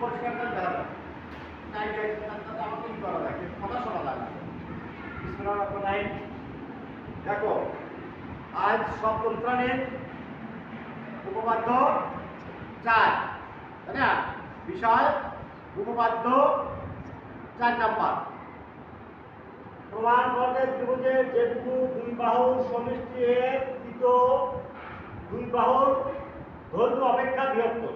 পরিষ্কার করে যায়। তাই তাই তাতে আমাকে কি করা লাগে কথা শোনা লাগে রহিম দেখো, আজ সপ্তম শ্রেণির উপপাদ্য চার, তাই না? বিষয় উপপাদ্য চার নাম্বার। প্রমাণ করতে ত্রিভুজের যেটুকু দুই বাহুর সমষ্টি দুই বাহুর দৈর্ঘ্য অপেক্ষা বৃহত্তর।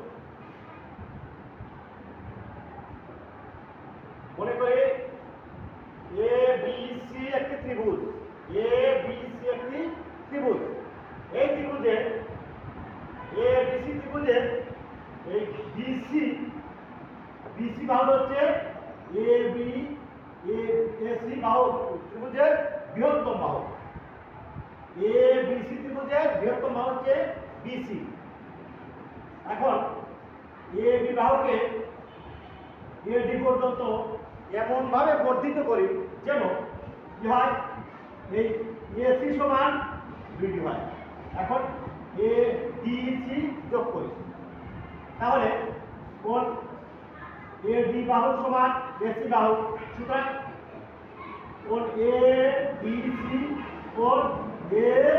মনে করি এ বি সি একটি ত্রিভুজ। এ বি সি একটি ত্রিভুজ। এই ত্রিভুজে এ বি সি ত্রিভুজের এই বিসি বিসি বাহু হচ্ছে এ বি এ এসি বাহু ত্রিভুজের বৃহত্তম বাহু এ বিসি ত্রিভুজের বৃহত্তম বাহু হচ্ছে বিসি এখন এ বি বাহুকে এ ডি পর্যন্ত এমনভাবে বর্ধিত করি যেন কি হয়? এই এসি সমান বিডি হয়। এখন এ ডিসি যোগ করি। তাহলে কোন এ ডি বাহু সমান এসি বাহু সুতরাং কোন এ বি সি কোন এ সি ডি